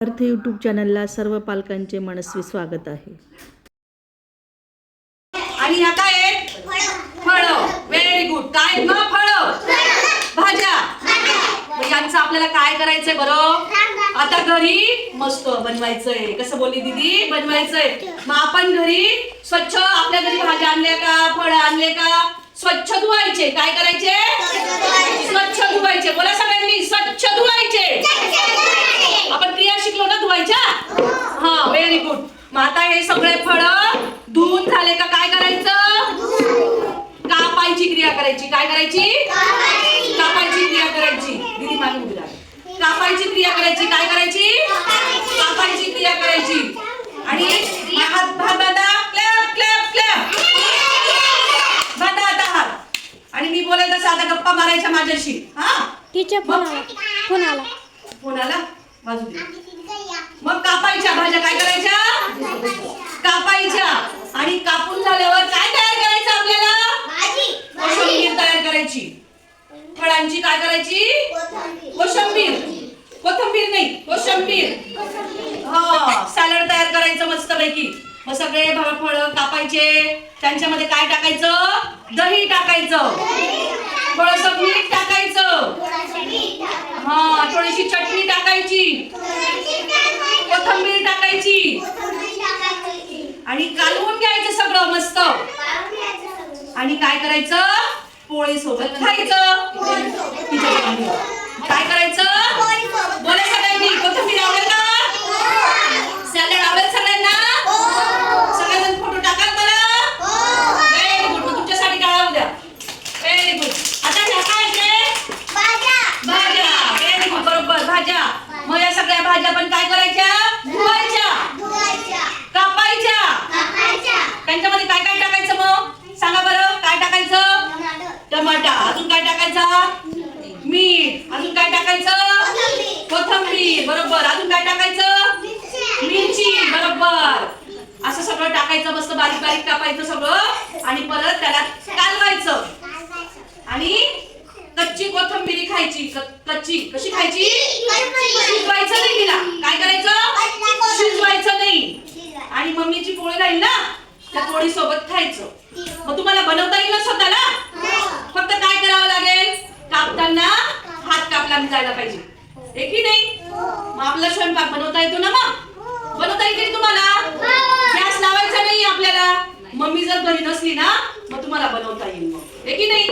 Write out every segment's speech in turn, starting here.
अर्थ यूट्यूब चॅनलला सर्व पालकांचे मनस्वी स्वागत आहे. आणि ह्या काय आहेत फळ. व्हेरी गुड काय आहेत फळ? भाज्या. मग यांचं आपल्याला काय करायचंय बरं? आता घरी मस्त बनवायचंय. कसं बोलली दीदी? बनवायचंय. मग आपण घरी स्वच्छ आपल्या घरी भाज्या आणल्या का? फळ आणले का? स्वच्छ धुवायचे. काय करायचे स्वच्छ धुवायचे बोला सगळ्यांनी स्वच्छ धुवायचे आपण क्रिया शिकलो ना धुवायच्या हा व्हेरी गुड मग आता हे सगळे फळ धुवून झाले का काय करायचं? कापायची क्रिया करायची. काय करायची? कापायची क्रिया करायची. दीदी मागे उभी राहा. कापायची क्रिया करायची. काय करायची? कापायची क्रिया करायची. आणि हात हात बांधा क्लॅप क्लॅप क्लॅप आता हात आणि मी बोलायचं असं आता गप्पा मारायच्या माझ्याशी. हा? टीचर फोन आला. फोन आला. बाजू दे. मग कापायच्या भाज्या काय करायच्या? कापायच्या. आणि कापून झाल्यावर काय तयार करायचं आपल्याला? कोशिंबीर तयार करायची. फळांची काय करायची? कोशिंबीर. कोथिंबीर नाही कोशिंबीर. हा सॅलड तयार करायचं मस्त पैकी मग सगळे फळ कापायचे. त्यांच्यामध्ये काय टाकायचं? दही टाकायचं. थोडस मीठ टाकायचं. हा थोडीशी चटणी टाकायची कोथिंबीर टाकायची आणि कालवून घ्यायचं सगळं मस्त आणि काय करायचं? पोळी सोबत खायचं. काय करायचं? बोला सगळ्यांनी. कोथिंबीर आवडेल का? सॅलड आवडेल सगळ्यांना? सगळेजण फोटो टाकाल मला. व्हेरी गुड मग तुमच्यासाठी टाळा उद्या. व्हेरी गुड आता ह्या काय? भाज्या. व्हेरी गुड बरोबर. भाज्या. मग या सगळ्या भाज्या पण काय करायच्या धुवायच्या कापायच्या त्यांच्यामध्ये काय काय टाकायचं मग सांगा बरं काय टाकायचं टमाटा अजून काय टाकायचा मीठ अजून काय टाकायचं कोथंबीर बरोबर अजून काय टाकायचं मिरची बरोबर असं सगळं असं बारीक बारीक कापायचं सगळं आणि परत त्याला कालवायचं. आणि कच्ची कोथंबिरी खायची. कच्ची. कशी खायची? शिजवायचं नाही तिला. काय करायचं? शिजवायचं नाही. आणि मम्मीची पोळी राहील ना त्या पोळी सोबत खायचं. मग तुम्हाला बनवता येईल ना स्वतःला? फक्त काय करावं लागेल? कापताना हात कापला जायला पाहिजे. हे की नाही? मग आपला स्वयंपाक बनवता येतो ना मग? बनवता येईल तुम्हाला? आपल्याला? मम्मी जर घरी नसली ना मग तुम्हाला बनवता येईल मग. हे की नाही?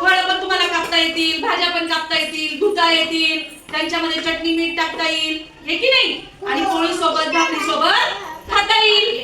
फळं पण तुम्हाला कापता येतील भाज्या पण कापता येतील धुता येतील त्यांच्यामध्ये चटणी मीठ टाकता येईल. हे की नाही? आणि पोळी सोबत भाकरी सोबत खाता येईल.